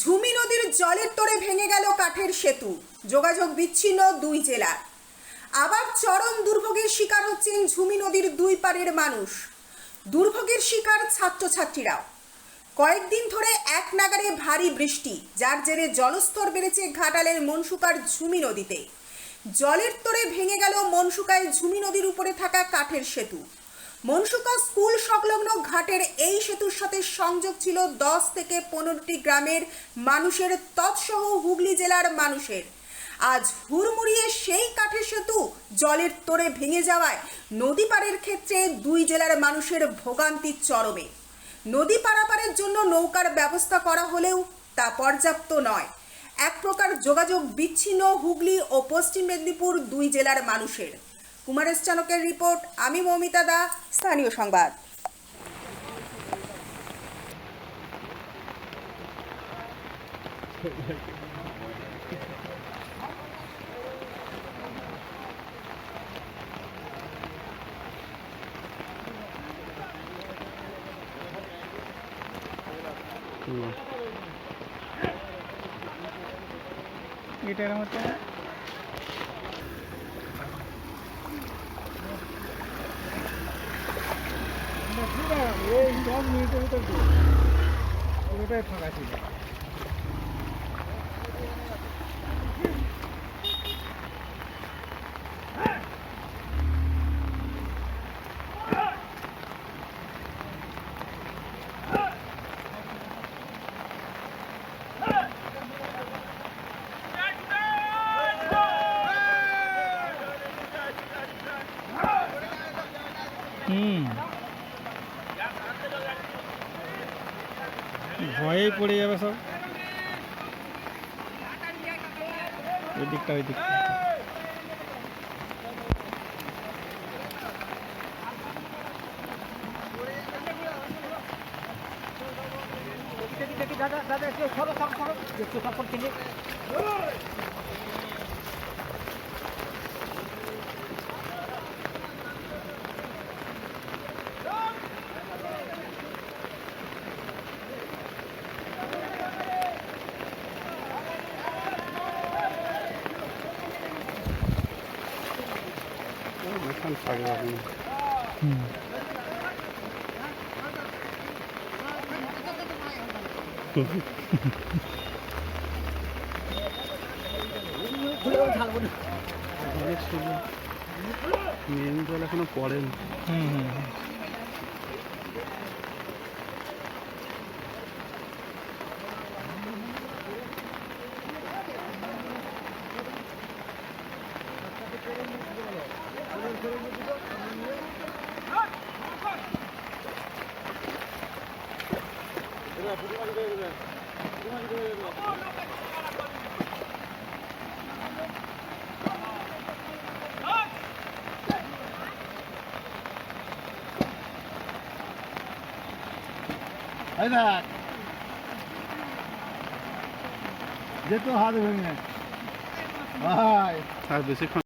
ঝুমি নদীর জলের তোড়ে ভেঙে গেল কাঠের সেতু। যোগাযোগ বিচ্ছিন্ন দুই জেলার। আবার চরম দুর্ভোগের শিকার হচ্ছেন ঝুমি নদীর দুই পারের মানুষ। দুর্ভোগের শিকার ছাত্রছাত্রীরাও। কয়েকদিন ধরে এক নাগারে ভারী বৃষ্টি, যার জেরে জলস্তর বেড়েছে ঘাটালের মনসুকার ঝুমি নদীতে। জলের তোড়ে ভেঙে গেল মনসুকায় ঝুমি নদীর উপরে থাকা কাঠের সেতু। মনসুকা স্কুল সংলগ্ন ঘাটের এই সেতুর সাথে সংযোগ ছিল দশ থেকে পনেরোটি গ্রামের মানুষের, তৎসহ হুগলি জেলার মানুষের। আজ হুড়মুড়িয়ে সেই কাঠের সেতু জলের তোড়ে ভেঙে যাওয়ায় নদী পারের ক্ষেত্রে দুই জেলার মানুষের ভোগান্তি চরমে। নদী পারাপারের জন্য নৌকার ব্যবস্থা করা হলেও তা পর্যাপ্ত নয়। এক প্রকার যোগাযোগ বিচ্ছিন্ন হুগলি ও পশ্চিম মেদিনীপুর দুই জেলার মানুষের। কুমারেশ চালকের রিপোর্ট আমি মৌমিতা দা স্থানীয় সংবাদ। এটার মতো এই দশ মিনিটের ভিতর পুরোটাই ফাঁকা ছিল হুম ভয়েই পড়ে যাবে সব। ওই দিকটা ওই দিকটা। হুম। মেন জল এখনও পড়েনি। হুম হুম। যেত হাত ভেঙে ভাই আর বেশিক্ষণ